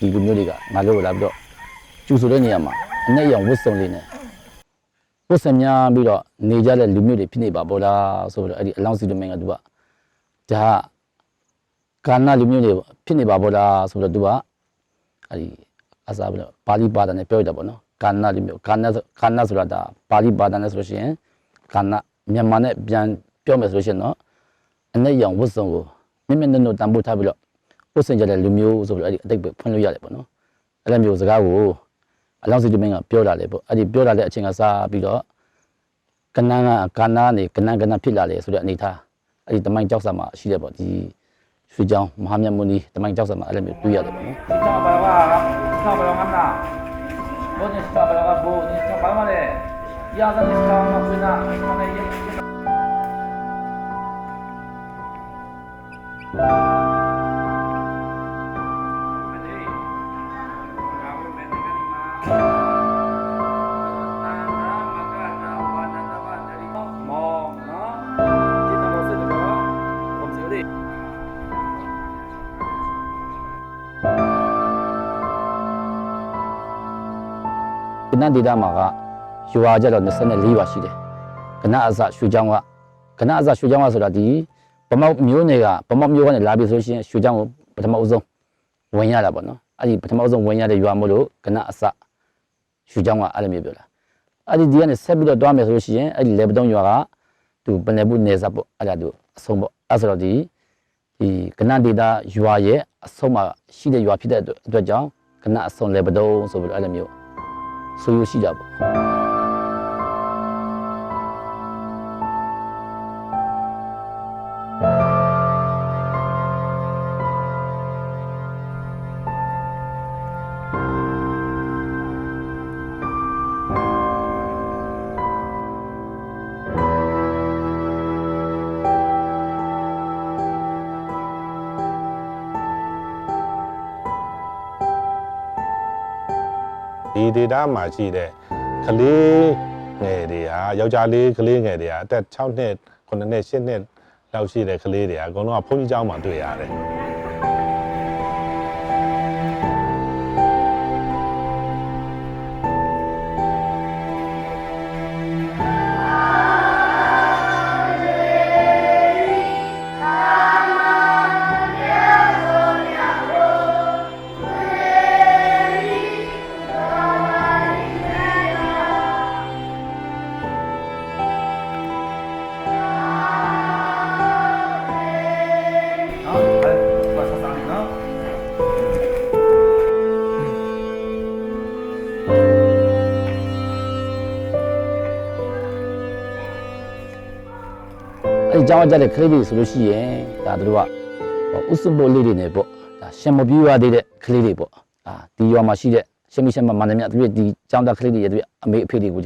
လူမျိုးတွေကငါတို့လာပြီးတော့ကျူဆိုတဲ့နေရာမှာအနဲ့ရောင်ဝတ်စုံလေးနဲ့ဝတ်ဆင်များပြီးတော့နေကြတဲ့လူမျိုးတွေဖြစ်နေပါဘောလားဆိုပြီးတော့အဲ့ဒီအလောင်းစီတမင်ကသူကဒါကကာနာလူမျိုးတွေဖြစ်နေပါဘောလားဆိုတော့သူကအဲ့ဒီအစားပြီးတော့ပါဠိဘာသာနဲ့ပြောရတာပေါ့နော်ကာနာလူမျိုးကာနာဆိုကာနာဆိုတာဒါပါဠိဘာသာနဲ့ဆိုလို့ရှိရင်ကာနာမြန်မာနဲ့ပြန်ပြောမယ်ဆိုလို့ရှိရင်တော့အနဲ့ရောင်ဝတ်စုံကိုမြင့်မြင့်နုံနုံတန်ဖိုးထားပြီးတော့ ဝတ်ဆင်ကြတဲ့လူမျိုးဆိုပြီးတော့အဲ့ဒီအတိတ်ပဲဖွင့်လို့ရတယ်ပေါ့နော်အဲ့လိုမျိုးစကားကိုအလောင်းစီတမင်ကပြောလာတယ်ပေါ့အဲ့ဒီပြောလာတဲ့အချိန်ကစားပြီးတော့ကနန်းကကနာနေကနန်းကနန်းဖြစ်လာလေဆိုတဲ့အနေထားအဲ့ဒီတမိုင်းကြောက်စာမှာရှိတယ်ပေါ့ဒီရွှေချောင်းမဟာမြတ်မုနီတမိုင်းကြောက်စာမှာအဲ့လိုမျိုးတွေ့ရတယ်ပေါ့နော် Sita balaga, sita balaga na. Bo ni sita balaga bo ni sita balaga le. Ya sa ni sita ma pina, ma na ye. မော နန်းဒေတာမှာကရွာကြတော့24ရွာရှိတယ်ကနန်းအစရွှေချောင်းကကနန်းအစရွှေချောင်းကဆိုတာဒီဗမောက်မျိုးနယ်ကဗမောက်မျိုးကနေလာပြီဆိုရှင်ရွှေချောင်းကိုပထမအဆုံးဝင်ရတာပေါ့နော်အဲ့ဒီပထမအဆုံးဝင်ရတဲ့ရွာမို့လို့ကနန်းအစရွှေချောင်းကအဲ့လိုမျိုးပြောတာအဲ့ဒီဒီကနေဆက်ပြီးတော့တွားမယ်ဆိုလို့ရှိရင်အဲ့ဒီလေပတုံးရွာကသူပနေဘူးနေဆက်ပေါ့အဲ့ဒါသူအဆုံးပေါ့အဲ့ဆိုတော့ဒီဒီကနန်းဒေတာရွာရဲ့အဆုံးမှာရှိတဲ့ရွာဖြစ်တဲ့အတွက်အတွက်ကြောင့်ကနန်းအဆုံးလေပတုံးဆိုပြီးတော့အဲ့လိုမျိုး ဆိုရရှိတာပေါ့ ဒီဒေတာမှာရှိတဲ့ကလေးငယ်တွေကယောက်ျားလေးကလေးငယ်တွေကအသက်6နှစ်9နှစ်10နှစ်လောက်ရှိတဲ့ကလေးတွေကအကုန်လုံးကဘုန်းကြီးကျောင်းမှာတွေ့ရတယ် ဒီကြောင်းကြတဲ့ကလေးတွေဆိုလို့ရှိရင်ဒါတို့ကဟိုဥစုပိုလေးတွေနေပေါ့ဒါရှင်မပြူရသေးတဲ့ကလေးတွေပေါ့အာဒီရွာမှာရှိတဲ့ရှင်မရှင်မမန္တမြတ်သူတို့ဒီကြောင်းသားကလေးတွေရဲ့သူတို့အမေအဖေတွေကို